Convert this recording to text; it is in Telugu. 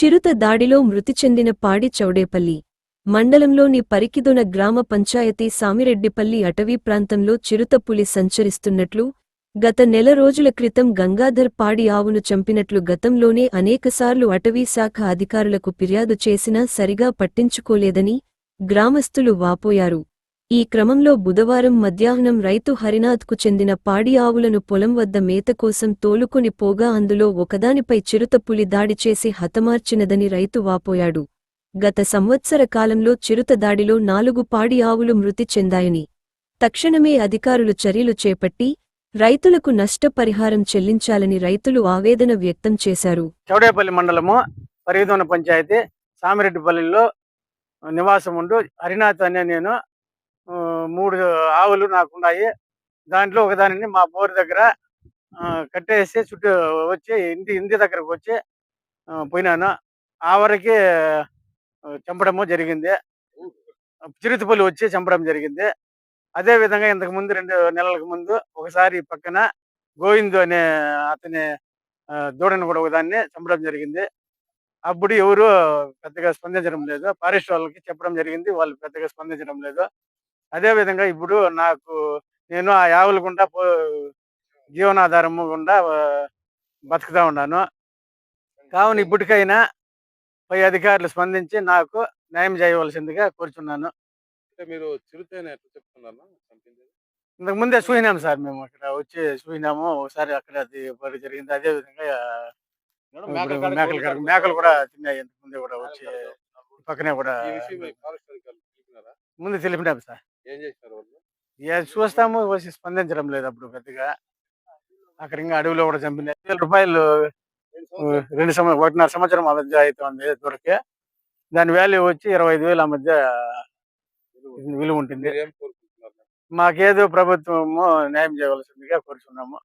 చిరుత దాడిలో మృతి చెందిన పాడి చౌడేపల్లి మండలంలోని పరికిదొన గ్రామ పంచాయతీ సామిరెడ్డిపల్లి అటవీ ప్రాంతంలో చిరుతపులి సంచరిస్తున్నట్లు గత నెల రోజుల క్రితం గంగాధర్ పాడి ఆవును చంపినట్లు గతంలోనే అనేకసార్లు అటవీ శాఖ అధికారులకు ఫిర్యాదు చేసినా సరిగా పట్టించుకోలేదని గ్రామస్తులు వాపోయారు. ఈ క్రమంలో బుధవారం మధ్యాహ్నం రైతు హరినాథ్కు చెందిన పాడి ఆవులను పొలం వద్ద మేత కోసం తోలుకుని పోగా అందులో ఒకదానిపై చిరుతపులి దాడి చేసి హతమార్చినదని రైతు వాపోయాడు. గత సంవత్సర కాలంలో చిరుత దాడిలో నాలుగు పాడి ఆవులు మృతి చెందాయని తక్షణమే అధికారులు చర్యలు చేపట్టి రైతులకు నష్టపరిహారం చెల్లించాలని రైతులు ఆవేదన వ్యక్తం చేశారు. చౌడేపల్లి మండలము పరిగదోన పంచాయతీ సామిరెడ్డిపల్లిలో నివాసం ఉండు హరినాథ్ అనే నేను మూడు ఆవులు నాకున్నాయి దాంట్లో ఒకదానిని మా బోర్ దగ్గర కట్టేసి చుట్టూ వచ్చి ఇంటి ఇంటి దగ్గరకు వచ్చి పోయినాను. ఆవరికి చంపడము జరిగింది. చిరుతపల్లి వచ్చి చంపడం జరిగింది. అదే విధంగా ఇంతకు ముందు రెండు నెలలకు ముందు ఒకసారి పక్కన గోవిందు అనే అతని దూడని దూడను కూడా ఒకదాన్ని చంపడం జరిగింది. అప్పుడు ఎవరు పెద్దగా స్పందించడం లేదు. ఫారెస్ట్ వాళ్ళకి చెప్పడం జరిగింది. వాళ్ళు పెద్దగా స్పందించడం లేదు. అదే విధంగా ఇప్పుడు నాకు నేను ఆ యావుల గుండా పో జీవనాధారము గుండా బతుకుతా ఉన్నాను. కావున ఇప్పటికైనా పై అధికారులు స్పందించి నాకు న్యాయం చేయవలసిందిగా కోరుచున్నాను. మీరు ఇంతకు ముందే చూసినాం సార్ మేము అక్కడ వచ్చి చూసినాము. ఒకసారి అక్కడ అది జరిగింది. అదే విధంగా మేకలు మేకలు కూడా తిన్నాయి ఇంతకు ముందే కూడా వచ్చి పక్కనే కూడా ముందు తెలిపినాం సార్. చూస్తాము వచ్చి స్పందించడం లేదు అప్పుడు పెద్దగా. అక్కడ ఇంకా అడవిలో కూడా చంపినాయి వేల రూపాయలు ఆ, రెండు సంవత్సరం ఒకటిన్నర సంవత్సరం ఆ మధ్య అవుతుంది దొరికి. దాని వాల్యూ వచ్చి ఇరవై ఐదు వేల మధ్య విలువ. ఉంటుంది. మాకేదో ప్రభుత్వము న్యాయం చేయవలసిందిగా కోరుచున్నాము.